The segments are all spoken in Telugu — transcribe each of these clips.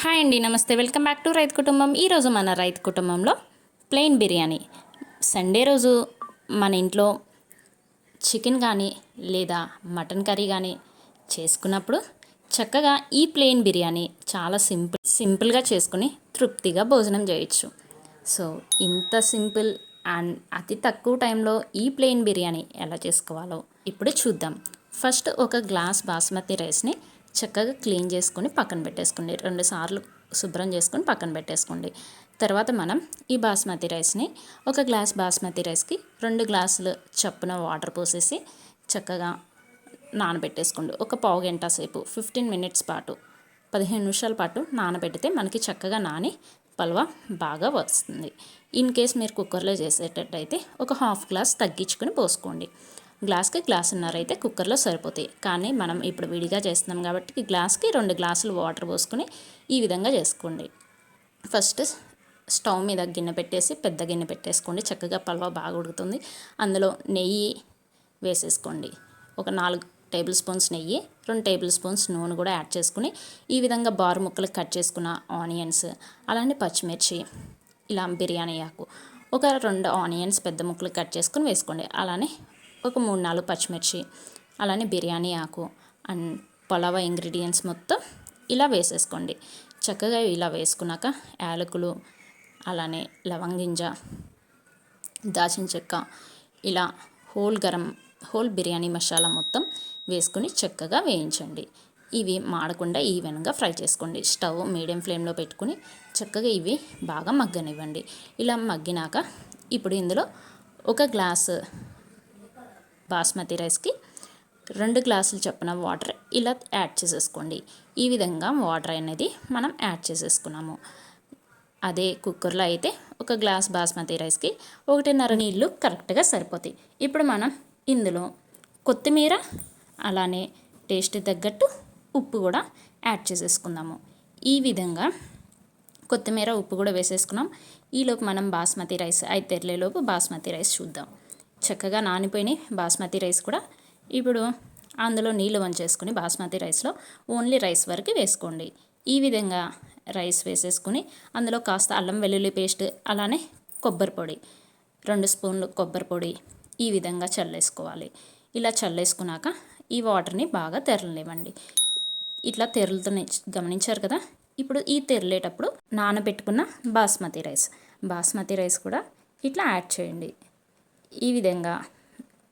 హాయ్ అండి నమస్తే. వెల్కమ్ బ్యాక్ టు రైతు కుటుంబం. ఈరోజు మన రైతు కుటుంబంలో ప్లెయిన్ బిర్యానీ. సండే రోజు మన ఇంట్లో చికెన్ కానీ లేదా మటన్ కర్రీ కానీ చేసుకున్నప్పుడు చక్కగా ఈ ప్లెయిన్ బిర్యానీ చాలా సింపుల్ సింపుల్గా చేసుకుని తృప్తిగా భోజనం చేయొచ్చు. సో ఇంత సింపుల్ అండ్ అతి తక్కువ టైంలో ఈ ప్లెయిన్ బిర్యానీ ఎలా చేసుకోవాలో ఇప్పుడు చూద్దాం. ఫస్ట్ ఒక గ్లాస్ బాస్మతి రైస్ని చక్కగా క్లీన్ చేసుకొని పక్కన పెట్టేసుకోండి. రెండు సార్లు శుభ్రం చేసుకొని పక్కన పెట్టేసుకోండి. తర్వాత మనం ఈ బాస్మతి రైస్ని ఒక గ్లాస్ బాస్మతి రైస్కి రెండు గ్లాసులు చప్పున వాటర్ పోసేసి చక్కగా నానబెట్టేసుకోండి. ఒక పావు గంట సేపు ఫిఫ్టీన్ మినిట్స్ పాటు పదిహేను నిమిషాల పాటు నానబెడితే మనకి చక్కగా నాని పల్వ బాగా వస్తుంది. ఇన్ కేస్ మీరు కుక్కర్లో చేసేటట్టయితే ఒక హాఫ్ గ్లాస్ తగ్గించుకొని పోసుకోండి. గ్లాస్కి గ్లాసున్నర అయితే కుక్కర్లో సరిపోతాయి. కానీ మనం ఇప్పుడు విడిగా చేస్తున్నాం కాబట్టి గ్లాస్కి రెండు గ్లాసులు వాటర్ పోసుకొని ఈ విధంగా చేసుకోండి. ఫస్ట్ స్టవ్ మీద గిన్నె పెట్టేసి పెద్ద గిన్నె పెట్టేసుకోండి. చక్కగా పల్వ బాగా ఉడుకుతుంది. అందులో నెయ్యి వేసేసుకోండి. ఒక నాలుగు టేబుల్ స్పూన్స్ నెయ్యి రెండు టేబుల్ స్పూన్స్ నూనె కూడా యాడ్ చేసుకుని ఈ విధంగా బారు ముక్కలు కట్ చేసుకున్న ఆనియన్స్ అలానే పచ్చిమిర్చి ఇలా బిర్యానీ ఆకు. ఒక రెండు ఆనియన్స్ పెద్ద ముక్కలు కట్ చేసుకుని వేసుకోండి. అలానే ఒక మూడు నాలుగు పచ్చిమిర్చి అలానే బిర్యానీ ఆకు అండ్ పలావ ఇంగ్రీడియంట్స్ మొత్తం ఇలా వేసేసుకోండి. చక్కగా ఇలా వేసుకున్నాక యాలకులు అలానే లవంగింజ దాచిన చెక్క ఇలా హోల్ గరం హోల్ బిర్యానీ మసాలా మొత్తం వేసుకొని చక్కగా వేయించండి. ఇవి మాడకుండా ఈవెన్గా ఫ్రై చేసుకోండి. స్టవ్ మీడియం ఫ్లేమ్లో పెట్టుకుని చక్కగా ఇవి బాగా మగ్గనివ్వండి. ఇలా మగ్గినాక ఇప్పుడు ఇందులో ఒక గ్లాస్ బాస్మతి రైస్కి రెండు గ్లాసులు చొప్పున వాటర్ ఇలా యాడ్ చేసేసుకోండి. ఈ విధంగా వాటర్ అనేది మనం యాడ్ చేసేసుకున్నాము. అదే కుక్కర్లో అయితే ఒక గ్లాస్ బాస్మతి రైస్కి ఒకటిన్నర నీళ్ళు కరెక్ట్గా సరిపోతాయి. ఇప్పుడు మనం ఇందులో కొత్తిమీర అలానే టేస్ట్ తగ్గట్టు ఉప్పు కూడా యాడ్ చేసేసుకుందాము. ఈ విధంగా కొత్తిమీర ఉప్పు కూడా వేసేసుకున్నాం. ఈలోపు మనం బాస్మతి రైస్ అయితే తెరలేలోపు బాస్మతి రైస్ చూద్దాం. చక్కగా నానిపోయినాయి బాస్మతి రైస్ కూడా ఇప్పుడు అందులో నీళ్ళు వంచేసుకుని బాస్మతి రైస్లో ఓన్లీ రైస్ వరకు వేసుకోండి. ఈ విధంగా రైస్ వేసేసుకుని అందులో కాస్త అల్లం వెల్లుల్లి పేస్ట్ అలానే కొబ్బరి పొడి రెండు స్పూన్లు కొబ్బరి పొడి ఈ విధంగా చల్లేసుకోవాలి. ఇలా చల్లేసుకున్నాక ఈ వాటర్ని బాగా తెరలేవండి ఇట్లా తెరలుతూనే గమనించారు కదా? ఇప్పుడు ఈ తెరలేటప్పుడు నానబెట్టుకున్న బాస్మతి రైస్. బాస్మతి రైస్ కూడా ఇట్లా యాడ్ చేయండి. ఈ విధంగా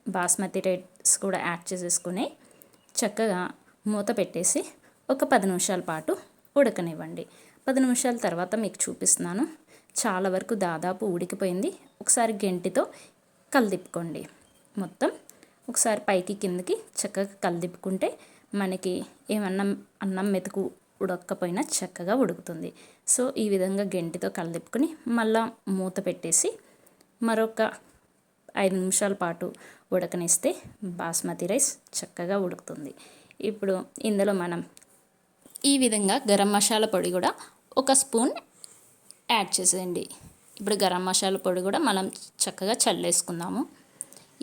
బాస్మతి రైస్ కూడా యాడ్ చేసేసుకుని చక్కగా మూత పెట్టేసి ఒక పది నిమిషాల పాటు ఉడకనివ్వండి. పది నిమిషాల తర్వాత మీకు చూపిస్తున్నాను. చాలా వరకు దాదాపు ఉడికిపోయింది. ఒకసారి గెంటితో కలిదిప్పుకోండి. మొత్తం ఒకసారి పైకి కిందకి చక్కగా కలిదిప్పుకుంటే మనకి ఏమన్నా అన్నం మెతుకు ఉడకపోయినా చక్కగా ఉడుకుతుంది. సో ఈ విధంగా గెంటితో కలిదిప్పుకొని మళ్ళా మూత పెట్టేసి మరొక ఐదు నిమిషాల పాటు ఉడకనిస్తే బాస్మతి రైస్ చక్కగా ఉడుకుతుంది. ఇప్పుడు ఇందులో మనం ఈ విధంగా గరం మసాలా పొడి కూడా ఒక స్పూన్ యాడ్ చేసేయండి. ఇప్పుడు గరం మసాలా పొడి కూడా మనం చక్కగా చల్లేసుకుందాము.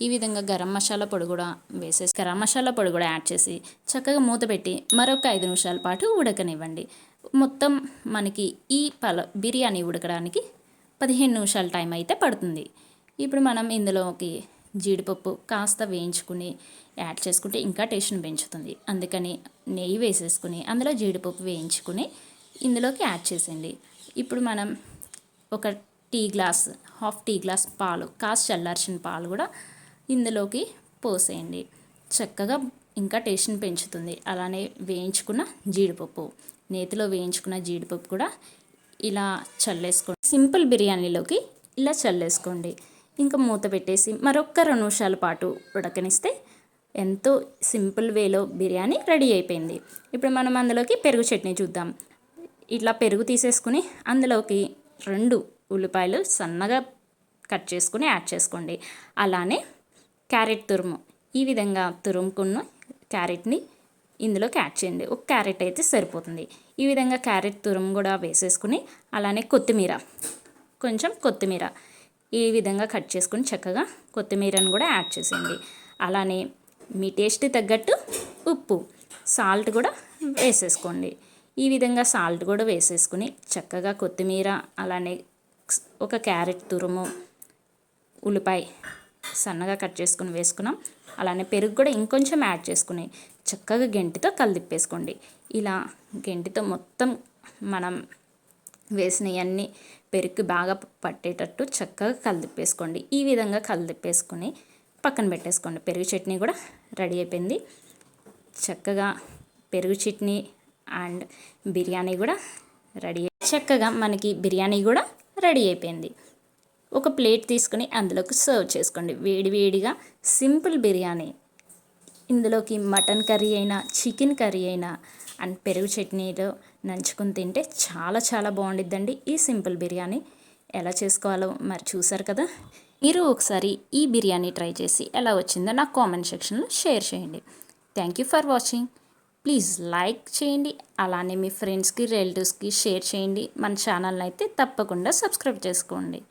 ఈ విధంగా గరం మసాలా పొడి కూడా వేసేసి గరం మసాలా పొడి కూడా యాడ్ చేసి చక్కగా మూత పెట్టి మరొక ఐదు నిమిషాల పాటు ఉడకనివ్వండి. మొత్తం మనకి ఈ పల బిర్యానీ ఉడకడానికి పదిహేను నిమిషాల టైం అయితే పడుతుంది. ఇప్పుడు మనం ఇందులోకి జీడిపప్పు కాస్త వేయించుకుని యాడ్ చేసుకుంటే ఇంకా టేస్ట్ని పెంచుతుంది. అందుకని నెయ్యి వేసేసుకుని అందులో జీడిపప్పు వేయించుకుని ఇందులోకి యాడ్ చేసేయండి. ఇప్పుడు మనం ఒక tea glass half tea glass పాలు కాస్త చల్లార్చిన పాలు కూడా ఇందులోకి పోసేయండి. చక్కగా ఇంకా టేస్ట్ని పెంచుతుంది. అలానే వేయించుకున్న జీడిపప్పు నేతిలో వేయించుకున్న జీడిపప్పు కూడా ఇలా చల్లేసుకోండి. సింపుల్ బిర్యానీలోకి ఇలా చల్లేసుకోండి. ఇంకా మూత పెట్టేసి మరొక్క రెండు నిమిషాల పాటు ఉడకనిస్తే ఎంతో సింపుల్ వేలో బిర్యానీ రెడీ అయిపోయింది. ఇప్పుడు మనం అందులోకి పెరుగు చట్నీ చూద్దాం. ఇట్లా పెరుగు తీసేసుకుని అందులోకి రెండు ఉల్లిపాయలు సన్నగా కట్ చేసుకుని యాడ్ చేసుకోండి. అలానే క్యారెట్ తురుము. ఈ విధంగా తురుముకున్న క్యారెట్ని ఇందులోకి యాడ్ చేయండి. ఒక క్యారెట్ అయితే సరిపోతుంది. ఈ విధంగా క్యారెట్ తురుము కూడా వేసేసుకుని అలానే కొత్తిమీర. కొంచెం కొత్తిమీర. ఈ విధంగా కట్ చేసుకుని చక్కగా కొత్తిమీరను కూడా యాడ్ చేసేయండి. అలానే మీ టేస్ట్ తగ్గట్టు ఉప్పు సాల్ట్ కూడా వేసేసుకోండి. ఈ విధంగా సాల్ట్ కూడా వేసేసుకుని చక్కగా కొత్తిమీర అలానే ఒక క్యారెట్ తురుము ఉల్లిపాయ సన్నగా కట్ చేసుకుని వేసుకున్నాం. అలానే పెరుగు కూడా ఇంకొంచెం యాడ్ చేసుకుని చక్కగా గెంటితో కలిదిప్పేసుకోండి ఇలా గెంటితో మొత్తం మనం వేసినవన్నీ పెరుగు బాగా పట్టేటట్టు చక్కగా కలిదిప్పేసుకోండి ఈ విధంగా కలిదిప్పేసుకుని పక్కన పెట్టేసుకోండి. పెరుగు చట్నీ కూడా రెడీ అయిపోయింది. చక్కగా పెరుగు చట్నీ అండ్ బిర్యానీ కూడా రెడీ చక్కగా మనకి బిర్యానీ కూడా రెడీ అయిపోయింది. ఒక ప్లేట్ తీసుకుని అందులోకి సర్వ్ చేసుకోండి. వేడి వేడిగా సింపుల్ బిర్యానీ. ఇందులోకి మటన్ కర్రీ అయినా చికెన్ కర్రీ అయినా అండ్ పెరుగు చట్నీలో నంచుకుని తింటే చాలా చాలా బాగుండిద్దండి ఈ సింపుల్ బిర్యానీ. ఎలా చేసుకోవాలో మరి చూసారు కదా? మీరు ఒకసారి ఈ బిర్యానీ ట్రై చేసి ఎలా వచ్చిందో నాకు కామెంట్ సెక్షన్లో షేర్ చేయండి. Thank you for watching please like చేయండి అలానే మీ ఫ్రెండ్స్కి రిలేటివ్స్కి షేర్ చేయండి. మన ఛానల్ని అయితే తప్పకుండా సబ్స్క్రైబ్ చేసుకోండి.